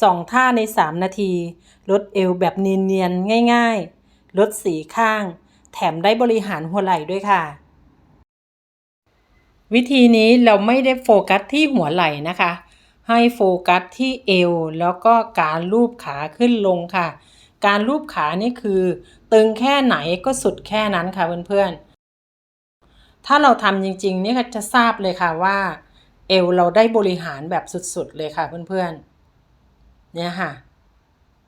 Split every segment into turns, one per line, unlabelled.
สองท่าใน 3 นาที ลดเอวแบบเนียนๆ ง่ายๆ ลดสีข้าง แถมได้บริหารหัวไหล่ด้วยค่ะ วิธีนี้เราไม่ได้โฟกัสที่หัวไหล่นะคะ ให้โฟกัสที่เอว แล้วก็การลูบขาขึ้นลงค่ะ การลูบขานี่คือ ตึงแค่ไหนก็สุดแค่นั้นค่ะเพื่อนๆถ้าเราทำจริงๆ นี่ก็จะทราบเลยค่ะว่า เอวเราได้บริหารแบบสุดๆ เลยค่ะเพื่อนๆ เนี่ยค่ะ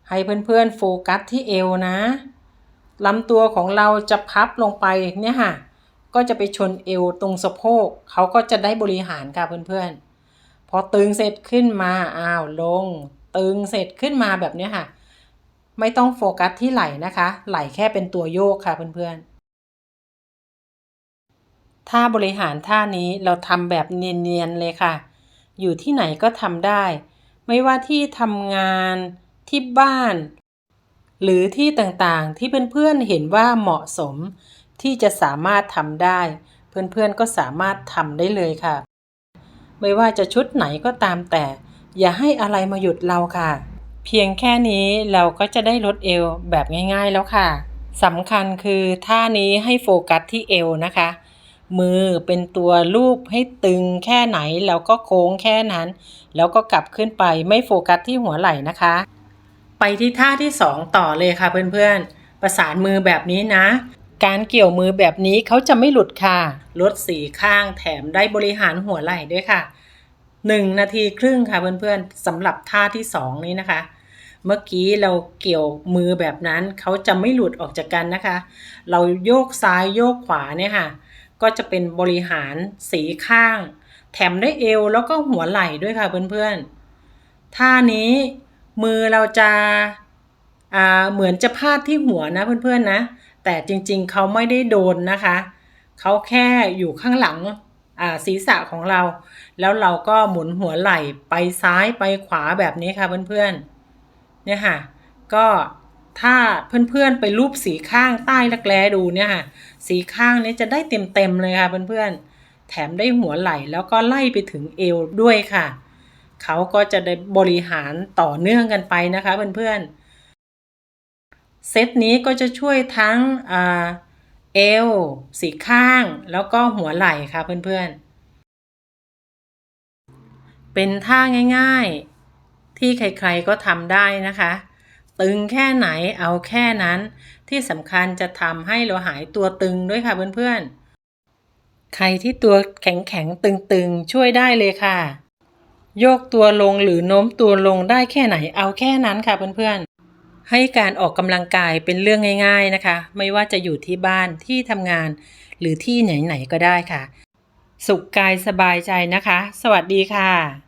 ให้เพื่อนๆโฟกัสที่เอวนะลำตัวของเราจะพับลงไปเนี่ยค่ะ ก็จะไปชนเอวตรงสะโพกเขาก็จะได้บริหารค่ะเพื่อนๆ พอตึงเสร็จขึ้นมาอ้าวลง ตึงเสร็จขึ้นมาแบบเนี้ยค่ะ ไม่ต้องโฟกัสที่ไหล่นะคะ ไหล่แค่เป็นตัวโยกค่ะเพื่อนๆท่าบริหารท่านี้เราทำแบบเนียนๆเลยค่ะ อยู่ที่ไหนก็ทำได้ ไม่ว่าที่ทำงานที่บ้าน หรือที่ต่างๆ ที่เพื่อนๆเห็นว่าเหมาะสม ที่จะสามารถทำได้ เพื่อนๆก็สามารถทำได้เลยค่ะ ไม่ว่าจะชุดไหนก็ตามแต่ อย่าให้อะไรมาหยุดเราค่ะ เพียงแค่นี้เราก็จะได้ลดเอวแบบง่าย ๆแล้วค่ะสำคัญคือท่านี้ให้โฟกัสที่เอวนะคะ มือเป็นตัวลูบให้ตึงแค่ไหนเราก็โค้งแค่นั้น แล้วก็กลับขึ้นไปไม่โฟกัสที่หัวไหล่นะคะ ไปที่ท่าที่สองต่อเลยค่ะเพื่อนๆ ประสานมือแบบนี้นะ การเกี่ยวมือแบบนี้เขาจะไม่หลุดค่ะ ลดสีข้างแถมได้บริหารหัวไหล่ด้วยค่ะ 1 นาทีครึ่งค่ะเพื่อนๆสำหรับท่าที่ 2 นี้นะคะเมื่อกี้เราเกี่ยวมือแบบนั้นเขาจะไม่หลุดออกจากกันนะคะ เราโยกซ้ายโยกขวาเนี่ยค่ะ ก็จะเป็นบริหารสีข้าง แถมได้เอวแล้วก็หัวไหล่ด้วยค่ะเพื่อนๆท่านี้มือเราจะเหมือนจะพาดที่หัวนะเพื่อนๆนะ แต่จริงๆเขาไม่ได้โดนนะคะ เขาแค่อยู่ข้างหลังศีรษะของเรา แล้วเราก็หมุนหัวไหล่ไปซ้ายไปขวาแบบนี้ค่ะเพื่อนๆเนี่ยค่ะ ก็ ถ้าเพื่อนๆไปรูปสีข้างใต้รักแร้ดูเนี่ยค่ะ สีข้างนี้จะได้เต็มๆเลยค่ะเพื่อนๆ แถมได้หัวไหล่แล้วก็ไล่ไปถึงเอวด้วยค่ะ เขาก็จะได้บริหารต่อเนื่องกันไปนะคะเพื่อนๆ เซตนี้ก็จะช่วยทั้งอเอว สีข้าง แล้วก็หัวไหล่ค่ะเพื่อนๆ เป็นท่าง่ายๆ ที่ใครๆก็ทำได้นะคะ ตึงแค่ไหนเอาแค่นั้น ที่สำคัญจะทำให้เราหายตัวตึงด้วยค่ะเพื่อนๆ ใครที่ตัวแข็งๆ ตึงๆ ช่วยได้เลยค่ะ โยกตัวลงหรือโน้มตัวลงได้แค่ไหนเอาแค่นั้นค่ะเพื่อนๆ ให้การออกกำลังกายเป็นเรื่องง่าย ๆนะคะ ไม่ว่าจะอยู่ที่บ้านที่ทำงาน หรือที่ไหนๆก็ได้ค่ะ สุขกายสบายใจนะคะ สวัสดีค่ะ